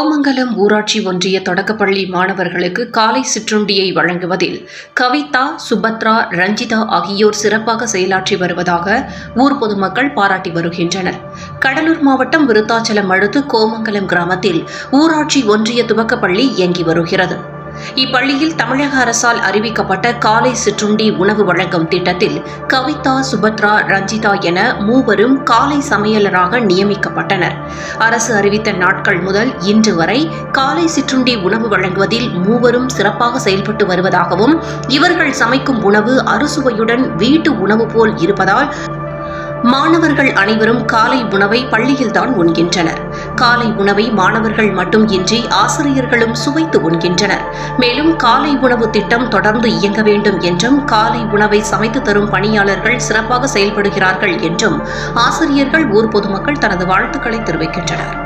கோமங்கலம் ஊராட்சி ஒன்றிய தொடக்கப்பள்ளி மாணவர்களுக்கு காலை சிற்றுண்டியை வழங்குவதில் கவிதா சுபத்ரா ரஞ்சிதா ஆகியோர் சிறப்பாக செயலாற்றி வருவதாக ஊர் பொதுமக்கள் பாராட்டி வருகின்றனர். கடலூர் மாவட்டம் விருத்தாச்சலம் அடுத்து கோமங்கலம் கிராமத்தில் ஊராட்சி ஒன்றிய துவக்கப்பள்ளி இயங்கி வருகிறது. இப்பள்ளியில் தமிழக அரசால் அறிவிக்கப்பட்ட காலை சிற்றுண்டி உணவு வழங்கும் திட்டத்தில் கவிதா சுபத்ரா ரஞ்சிதா என மூவரும் காலை சமையலராக நியமிக்கப்பட்டனர். அரசு அறிவித்த நாட்கள் முதல் இன்று வரை காலை சிற்றுண்டி உணவு வழங்குவதில் மூவரும் சிறப்பாக செயல்பட்டு வருவதாகவும் இவர்கள் சமைக்கும் உணவு அறுசுவையுடன் வீட்டு உணவு போல் இருப்பதால் மாணவர்கள் அனைவரும் காலை உணவை பள்ளியில்தான் உண்கின்றனர். காலை உணவை மாணவர்கள் மட்டும் இன்றி ஆசிரியர்களும் சுவைத்து உண்கின்றனர். மேலும் காலை உணவு திட்டம் தொடர்ந்து இயங்க வேண்டும் என்றும் காலை உணவை சமைத்து தரும் பணியாளர்கள் சிறப்பாக செயல்படுகிறார்கள் என்றும் ஆசிரியர்கள் ஊர் பொதுமக்கள் தனது வாழ்த்துக்களை தெரிவிக்கின்றனர்.